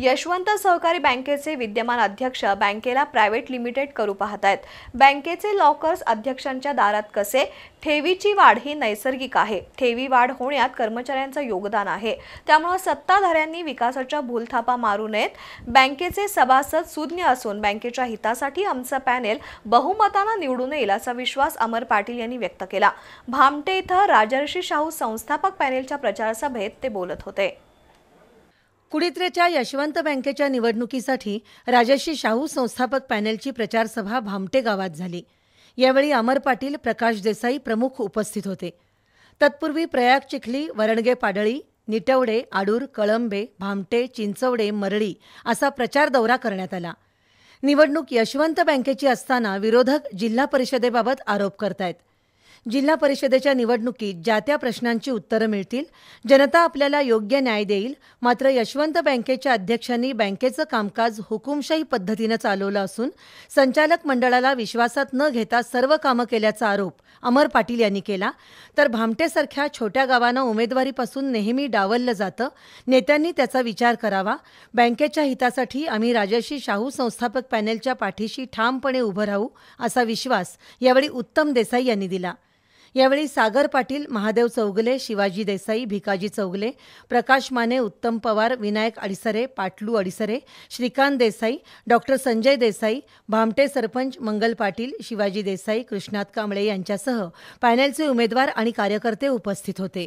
यशवंत सहकारी बँकेचे विद्यमान अध्यक्ष बँकेला प्रायव्हेट लिमिटेड करू पाहत आहेत बँकेचे लॉकर्स अध्यक्षांच्या दारात कसे? ठेवीची वाढ ही नैसर्गिक आहे. ठेवी वाढ होण्यात कर्मचाऱ्यांचं योगदान आहे. त्यामुळे सत्ताधाऱ्यांनी विकासाच्या भूलथापा मारू नयेत. बँकेचे सभासद सुज्ञ असून बँकेच्या हितासाठी आमचं पॅनेल बहुमतानं निवडून येईल असा विश्वास अमर पाटील यांनी व्यक्त केला. भामटे इथं राजर्षी शाहू संस्थापक पॅनेलच्या प्रचारसभेत ते बोलत होते. कुडित्रेच्या यशवंत बँकेच्या निवडणुकीसाठी राजश्री शाहू संस्थापक पॅनेलची प्रचारसभा भामटे गावात झाली. यावेळी अमर पाटील प्रकाश देसाई प्रमुख उपस्थित होते. तत्पूर्वी प्रयाग चिखली वरणगे पाडळी निटवडे आडूर कळंबे भामटे चिंचवडे मरळी असा प्रचार दौरा करण्यात आला. निवडणूक यशवंत बँकेची असताना विरोधक जिल्हा परिषदेबाबत आरोप करतायत. जिल्हा परिषदेच्या निवडणुकीत ज्या त्या प्रश्नांची उत्तरं मिळतील जनता आपल्याला योग्य न्याय देईल मात्र यशवंत बँकेच्या अध्यक्षांनी बँकेचं कामकाज हुकुमशाही पद्धतीनं चालवलं असून संचालक मंडळाला विश्वासात न घेता सर्व कामं केल्याचा आरोप अमर पाटील यांनी केला तर भामटेसारख्या छोट्या गावांना उमेदवारीपासून नेहमी डावललं जातं नेत्यांनी त्याचा विचार करावा बँकेच्या हितासाठी आम्ही राजर्षी शाहू संस्थापक पॅनेलच्या पाठीशी ठामपणे उभं राहू असा विश्वास यावेळी उत्तम देसाई यांनी दिला. यावेळी सागर पाटील महादेव चौगले शिवाजी देसाई भिकाजी चौगले प्रकाश माने उत्तम पवार विनायक अडीसरे पाटलू अडीसरे श्रीकांत देसाई डॉक्टर संजय देसाई भामटे सरपंच मंगल पाटील शिवाजी देसाई कृष्णात कांबळे यांच्यासह पॅनेलचे उमेदवार आणि कार्यकर्ते उपस्थित होते.